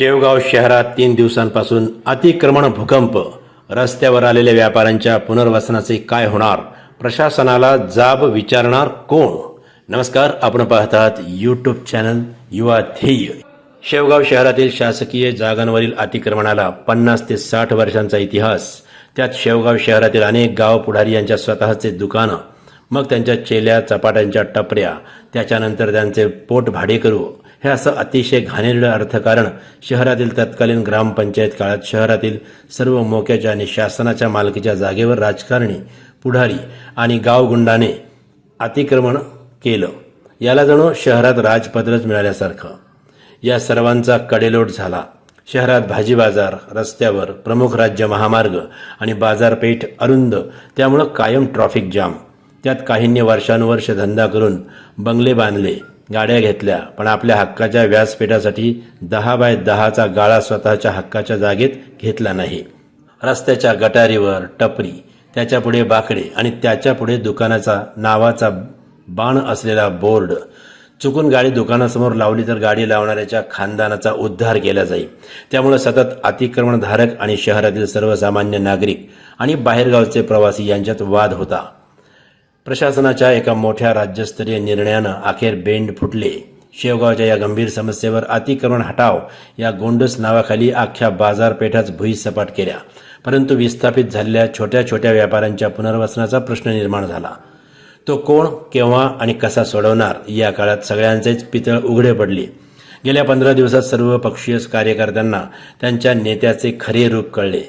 शेवगाव शहरात तीन दिवसांपासून अतिक्रमण भूकंप. रस्त्यावर आलेल्या व्यापाऱ्यांच्या पुनर्वसनाचे काय होणार? प्रशासनाला जाब विचारणार कोण? नमस्कार आपण पाहतात यूट्यूब चॅनल युवा ध्येय. शेवगाव शहरातील शासकीय जागांवरील अतिक्रमणाला पन्नास ते साठ वर्षांचा इतिहास. त्यात शेवगाव शहरातील अनेक गाव पुढारी यांच्या स्वतःचे दुकानं मग त्यांच्या चेल्या चपाट्यांच्या टपऱ्या त्याच्यानंतर त्यांचे पोट भाडेकरू हे असं अतिशय घाणेरडं अर्थकारण शहरातील तत्कालीन ग्रामपंचायत काळात शहरातील सर्व मोक्याच्या आणि शासनाच्या मालकीच्या जागेवर राजकारणी पुढारी आणि गावगुंडाने अतिक्रमण केलं. याला जणू शहरात राजपत्रच मिळाल्यासारखं. या सर्वांचा कडेलोट झाला. शहरात भाजी बाजार रस्त्यावर प्रमुख राज्य महामार्ग आणि बाजारपेठ अरुंद त्यामुळं कायम ट्रॉफिक जाम त्यात काहींनी वर्षानुवर्ष धंदा करून बंगले बांधले. गाड्या घेतल्या पण आपल्या हक्काच्या व्यासपीठासाठी दहा बाय दहाचा गाळा स्वतःच्या हक्काच्या जागेत घेतला नाही. रस्त्याच्या गटारीवर टपरी त्याच्यापुढे बाकडे आणि त्याच्यापुढे दुकानाचा नावाचा बाण असलेला बोर्ड. चुकून गाडी दुकानासमोर लावली तर गाडी लावणाऱ्याच्या खानदानाचा उद्धार केला जाईल. त्यामुळे सतत अतिक्रमणधारक आणि शहरातील सर्वसामान्य नागरिक आणि बाहेरगावचे प्रवासी यांच्यात वाद होता. प्रशासनाच्या एका मोठ्या राज्यस्तरीय निर्णयानं अखेर बेंड फुटले. शेवगावच्या या गंभीर समस्येवर अतिक्रमण हटाव या गोंडस नावाखाली अख्ख्या बाजारपेठाच भुईसपाट केल्या. परंतु विस्थापित झालेल्या छोट्या छोट्या व्यापाऱ्यांच्या पुनर्वसनाचा प्रश्न निर्माण झाला. तो कोण केव्हा आणि कसा सोडवणार या काळात सगळ्यांचेच पितळ उघडे पडले. गेल्या पंधरा दिवसात सर्व पक्षीय कार्यकर्त्यांना त्यांच्या नेत्याचे खरे रूप कळले.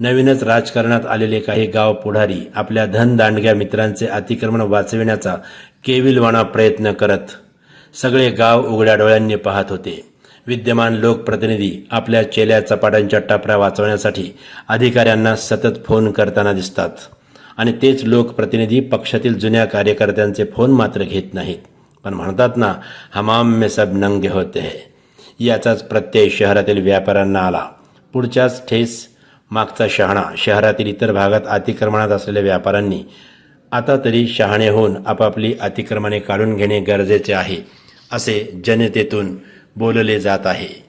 नवीनच राजकारणात आलेले काही गाव पुढारी आपल्या धनदांडग्या मित्रांचे अतिक्रमण वाचविण्याचा केविलवाणा प्रयत्न करत सगळे गाव उघड्या डोळ्यांनी पाहत होते. विद्यमान लोकप्रतिनिधी आपल्या चेल्या चपाट्यांच्या टपऱ्या वाचवण्यासाठी अधिकाऱ्यांना सतत फोन करताना दिसतात. आणि तेच लोकप्रतिनिधी पक्षातील जुन्या कार्यकर्त्यांचे फोन मात्र घेत नाहीत. पण म्हणतात ना हमाम में सब नंगे होते है. याचाच प्रत्यय शहरातील व्यापाऱ्यांना आला. पुढच्याच ठेस मागचा शहाणा शहरातील इतर भागात अतिक्रमणात असलेल्या व्यापाऱ्यांनी आता तरी शहाणे होऊन आपापली अतिक्रमणे काढून घेणे गरजेचे आहे असे जनतेतून बोलले जात आहे.